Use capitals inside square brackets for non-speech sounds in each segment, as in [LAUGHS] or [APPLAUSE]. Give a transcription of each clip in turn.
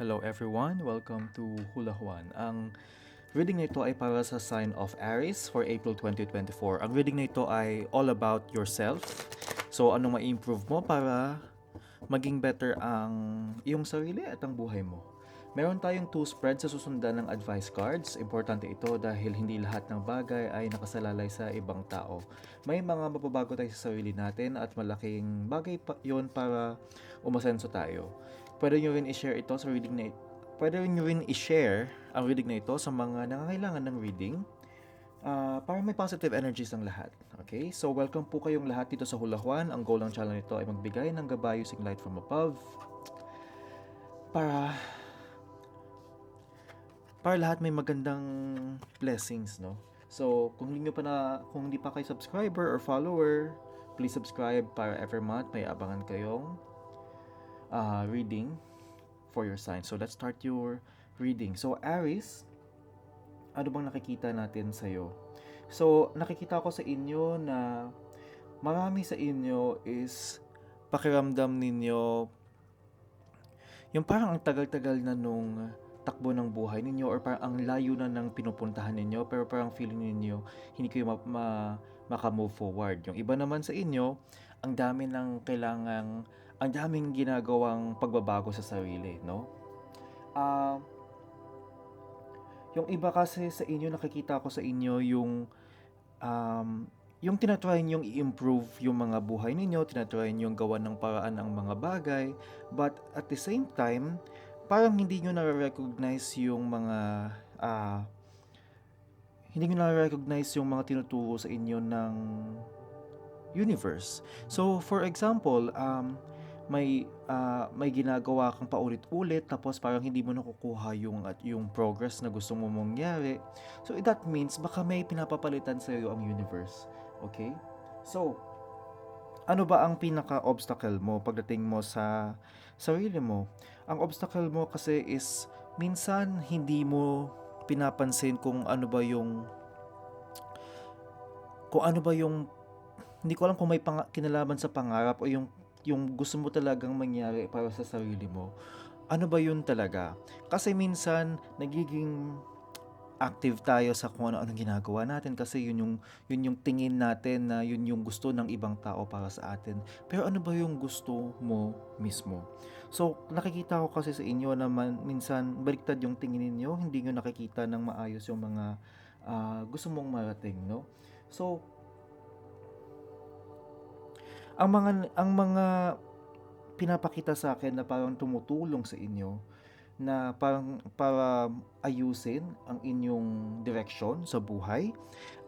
Hello everyone, welcome to Hula Juan. Ang reading na ito ay para sa sign of Aries for April 2024. Ang reading na ito ay all about yourself. So ano ma-improve mo para maging better ang iyong sarili at ang buhay mo. Meron tayong two spreads sa susundan ng advice cards. Importante ito dahil hindi lahat ng bagay ay nakasalalay sa ibang tao. May mga mababago tayo sa sarili natin at malaking bagay pa yon para umasenso tayo. Pwede nyo rin i-share ito sa reading na ito. Pwede nyo rin i-share ang reading na ito sa mga nangangailangan ng reading ah, para may positive energies ang lahat. Okay? So, welcome po kayong lahat dito sa Hula Juan. Ang goal ng channel nito ay magbigay ng gabay using light from above para para lahat may magandang blessings, no? So, kung hindi pa na, kung hindi pa kayo subscriber or follower, please subscribe para every month may abangan kayong uh, reading for your sign. So, let's start your reading. So, Aries, ano bang nakikita natin sa'yo? So, nakikita ko sa inyo na marami sa inyo is pakiramdam ninyo yung parang ang tagal-tagal na nung takbo ng buhay ninyo or parang ang layo na ng pinupuntahan ninyo pero parang feeling ninyo hindi kayo ma- ma- maka-move forward. Yung iba naman sa inyo, ang dami ng kailangang ang daming ginagawang pagbabago sa sarili, no? Ah yung iba kasi sa inyo nakikita ko sa inyo yung um, yung tinatry nyong i-improve yung mga buhay ninyo, tinatry nyong gawa ng paraan ng mga bagay, but at the same time, parang hindi nyo na-recognize yung mga ah hindi nyo na-recognize yung mga tinuturo sa inyo ng universe. So, for example, um, may ah, may ginagawa kang paulit-ulit tapos parang hindi mo nakukuha yung at yung progress na gusto mo mangyari. So that means baka may pinapapalitan sa iyo ang universe. Okay? So ano ba ang pinaka-obstacle mo pagdating mo sa sarili mo? Ang obstacle mo kasi is minsan hindi mo pinapansin kung ano ba yung kung ano ba yung hindi ko alam kung may pang, kinalaman sa pangarap o yung yung gusto mo talagang mangyari para sa sarili mo, ano ba yun talaga? Kasi minsan, nagiging active tayo sa kung ano-anong ginagawa natin kasi yun yung, yun yung tingin natin na yun yung gusto ng ibang tao para sa atin. Pero ano ba yung gusto mo mismo? So, nakikita ko kasi sa inyo naman, minsan, baliktad yung tingin ninyo, hindi nyo nakikita ng maayos yung mga ah, gusto mong marating, no? So, ang mga ang mga pinapakita sa akin na parang tumutulong sa inyo na parang para ayusin ang inyong direction sa buhay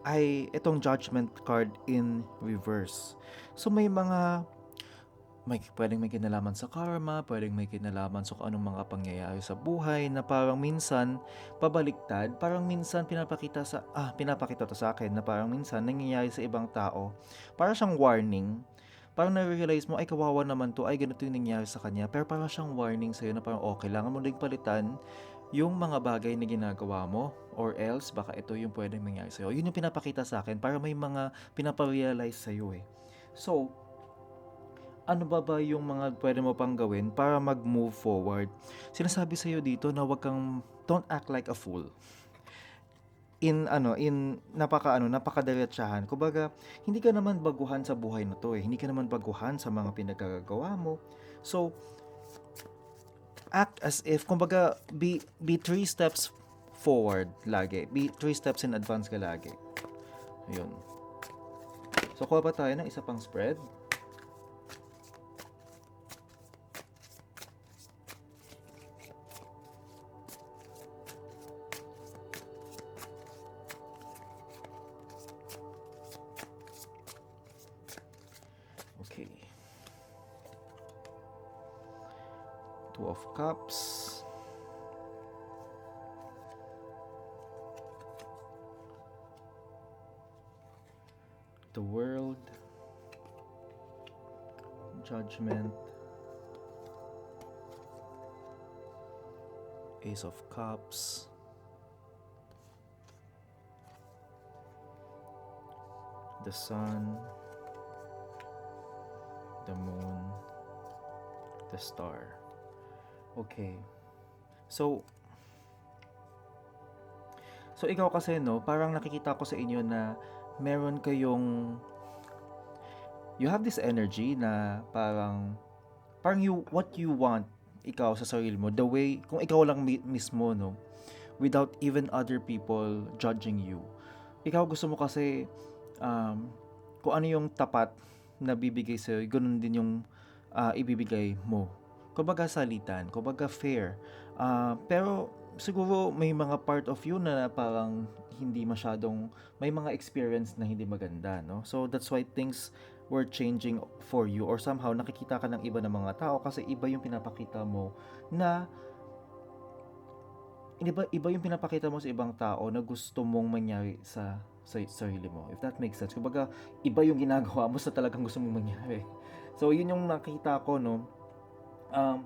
ay itong judgment card in reverse. So may mga may pwedeng may kinalaman sa karma, pwedeng may kinalaman sa kung anong mga pangyayari sa buhay na parang minsan pabaliktad, parang minsan pinapakita sa ah pinapakita to sa akin na parang minsan nangyayari sa ibang tao. Para siyang warning parang na-realize mo, ay kawawa naman to, ay ganito yung nangyari sa kanya. Pero parang siyang warning sa'yo na parang, oh, kailangan mo din palitan yung mga bagay na ginagawa mo or else baka ito yung pwedeng mangyari sa'yo. Yun yung pinapakita sa akin para may mga pinaparealize sa'yo eh. So, ano ba ba yung mga pwede mo pang gawin para mag-move forward? Sinasabi sa'yo dito na wag kang, don't act like a fool in ano in napaka ano napakadiretsahan. Kumbaga hindi ka naman baguhan sa buhay na to eh. Hindi ka naman baguhan sa mga pinagagawa mo. So act as if kumbaga be be three steps forward lagi. Be three steps in advance ka lagi. Yun so kuha pa tayo ng isa pang spread The World. Judgment. Ace of Cups. The Sun. the moon, the star. Okay. So, so ikaw kasi no, parang nakikita ko sa inyo na meron kayong you have this energy na parang parang you what you want ikaw sa sarili mo the way kung ikaw lang mi- mismo no without even other people judging you. Ikaw gusto mo kasi um, kung ano yung tapat na bibigay sa'yo ganun din yung ah, ibibigay mo. Kumbaga salitan kumbaga fair. Ah, pero siguro may mga part of you na parang hindi masyadong may mga experience na hindi maganda no? So that's why things were changing for you or somehow nakikita ka ng iba ng mga tao kasi iba yung pinapakita mo na iba, iba yung pinapakita mo sa ibang tao na gusto mong mangyari sa sa sarili mo if that makes sense. Kumbaga iba yung ginagawa mo sa talagang gusto mong mangyari. So yun yung nakita ko no? Um,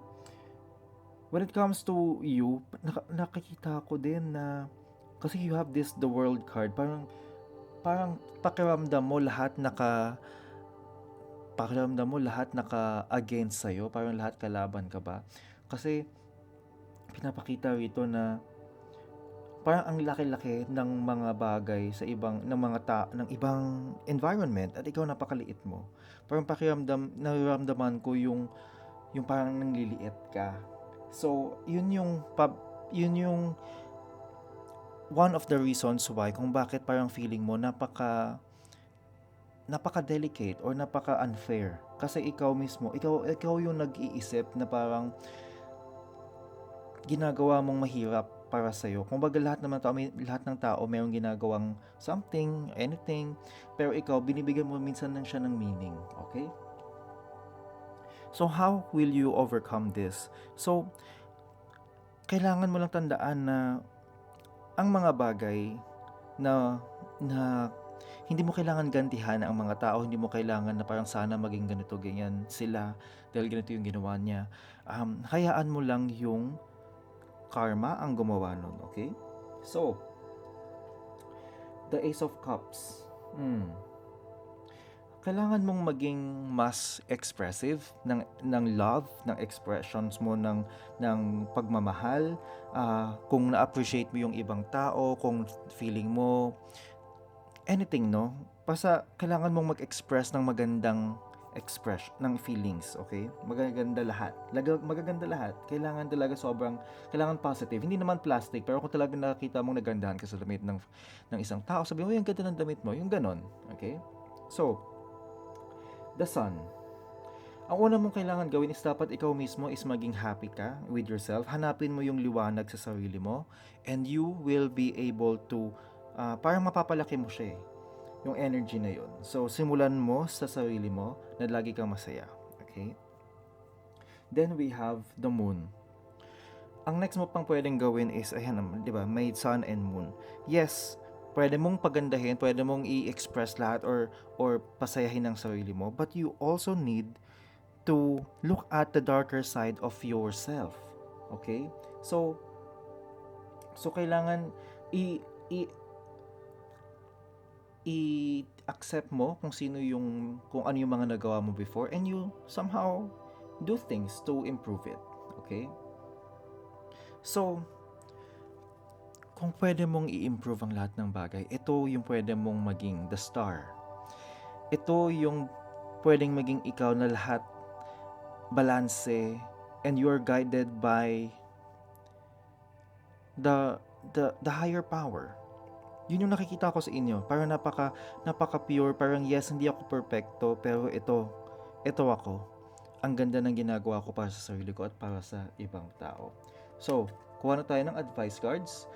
when it comes to you, nak- nakikita ko din na kasi you have this the world card, parang parang pakiramdam mo lahat naka pakiramdam mo lahat naka against sa'yo, parang lahat kalaban ka ba? Kasi pinapakita rito na parang ang laki-laki ng mga bagay sa ibang ng mga ta ng ibang environment at ikaw napakaliit mo. Parang pakiramdam nararamdaman ko yung yung parang nangliliit ka. So, yun yung pub, yun yung one of the reasons why kung bakit parang feeling mo napaka napaka-delicate or napaka-unfair kasi ikaw mismo, ikaw ikaw yung nag-iisip na parang ginagawa mong mahirap para sa iyo. Kung baga lahat naman tao, may, lahat ng tao mayroong ginagawang something, anything, pero ikaw binibigyan mo minsan lang siya ng meaning, okay? So how will you overcome this? So kailangan mo lang tandaan na ang mga bagay na na hindi mo kailangan gantihan ang mga tao, hindi mo kailangan na parang sana maging ganito ganyan sila dahil ganito yung ginawa niya. Um, hayaan mo lang yung karma ang gumawa nun, okay? So, the Ace of Cups. Hmm kailangan mong maging mas expressive ng ng love, ng expressions mo ng ng pagmamahal, ah, kung na-appreciate mo yung ibang tao, kung feeling mo anything, no? Basta kailangan mong mag-express ng magandang express ng feelings, okay? Magaganda lahat. Laga, magaganda lahat. Kailangan talaga sobrang kailangan positive. Hindi naman plastic, pero kung talagang nakita mong nagandahan ka sa damit ng ng isang tao, sabi mo, "Uy, ang ganda ng damit mo." Yung ganon, okay? So, the sun. Ang una mong kailangan gawin is dapat ikaw mismo is maging happy ka with yourself. Hanapin mo yung liwanag sa sarili mo and you will be able to, ah, parang mapapalaki mo siya eh, yung energy na yun. So, simulan mo sa sarili mo na lagi kang masaya. Okay? Then we have the moon. Ang next mo pang pwedeng gawin is, ayan di ba, may sun and moon. Yes, pwede mong pagandahin, pwede mong i-express lahat or or pasayahin ang sarili mo, but you also need to look at the darker side of yourself. Okay? So so kailangan i i i-accept mo kung sino yung kung ano yung mga nagawa mo before and you somehow do things to improve it. Okay? So, kung pwede mong i-improve ang lahat ng bagay, ito yung pwede mong maging the star. Ito yung pwedeng maging ikaw na lahat balanse and you're guided by the the the higher power. Yun yung nakikita ko sa inyo. Parang napaka napaka pure, parang yes, hindi ako perfecto, pero ito ito ako. Ang ganda ng ginagawa ko para sa sarili ko at para sa ibang tao. So, kuha na tayo ng advice cards.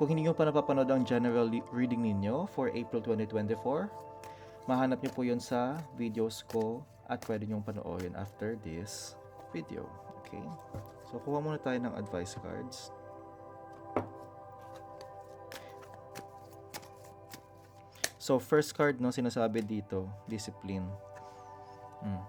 Kung hindi nyo pa napapanood ang general reading ninyo for April 2024, mahanap nyo po yun sa videos ko at pwede nyo panoorin after this video. Okay? So, kuha muna tayo ng advice cards. So, first card, no, sinasabi dito, discipline. Mm.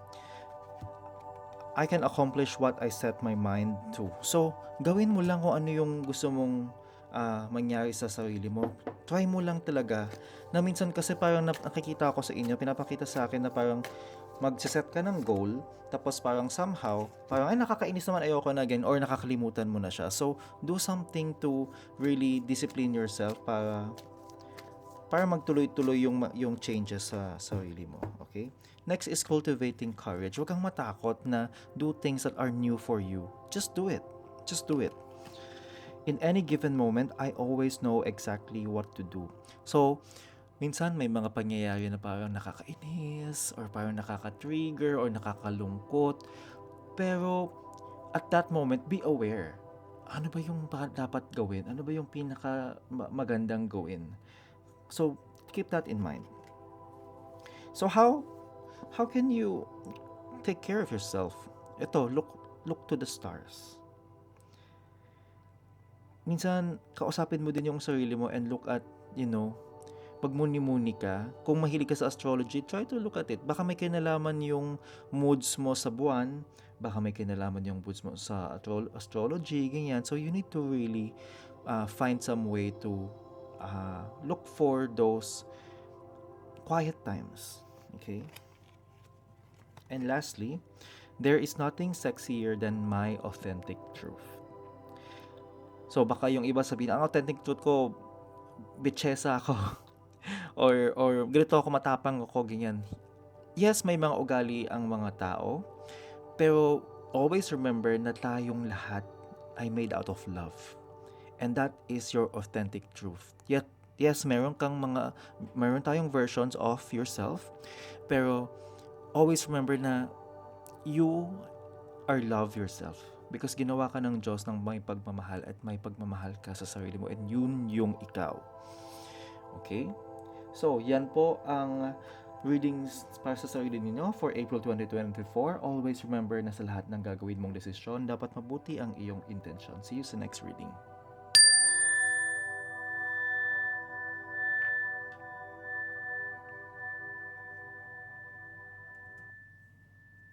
I can accomplish what I set my mind to. So, gawin mo lang kung ano yung gusto mong ah, mangyari sa sarili mo. Try mo lang talaga. Na minsan kasi parang nakikita ako sa inyo, pinapakita sa akin na parang magsiset ka ng goal, tapos parang somehow, parang ay nakakainis naman ayoko na again or nakakalimutan mo na siya. So, do something to really discipline yourself para para magtuloy-tuloy yung yung changes sa sarili mo, okay? Next is cultivating courage. Huwag kang matakot na do things that are new for you. Just do it. Just do it. In any given moment, I always know exactly what to do. So, minsan may mga pangyayari na parang nakakainis or parang nakaka-trigger or nakakalungkot. Pero at that moment, be aware. Ano ba yung pa- dapat gawin? Ano ba yung pinaka ma- magandang gawin? So, keep that in mind. So how how can you take care of yourself? Ito, look look to the stars. Minsan kausapin mo din yung sarili mo and look at, you know, pagmuni-muni ka. Kung mahilig ka sa astrology, try to look at it. Baka may kinalaman yung moods mo sa buwan, baka may kinalaman yung moods mo sa astro- astrology, ganyan. So you need to really uh, find some way to uh, look for those quiet times. Okay? And lastly, there is nothing sexier than my authentic truth. So baka yung iba sabihin, ang authentic truth ko, bitchesa ako. [LAUGHS] or, or ganito ako matapang ako, ganyan. Yes, may mga ugali ang mga tao, pero always remember na tayong lahat ay made out of love. And that is your authentic truth. Yet, yes, meron kang mga, meron tayong versions of yourself, pero always remember na you are love yourself. Because ginawa ka ng Diyos ng may pagmamahal at may pagmamahal ka sa sarili mo and yun yung ikaw. Okay? So, yan po ang readings para sa sarili ninyo for April 2024. Always remember na sa lahat ng gagawin mong desisyon, dapat mabuti ang iyong intention. See you sa next reading.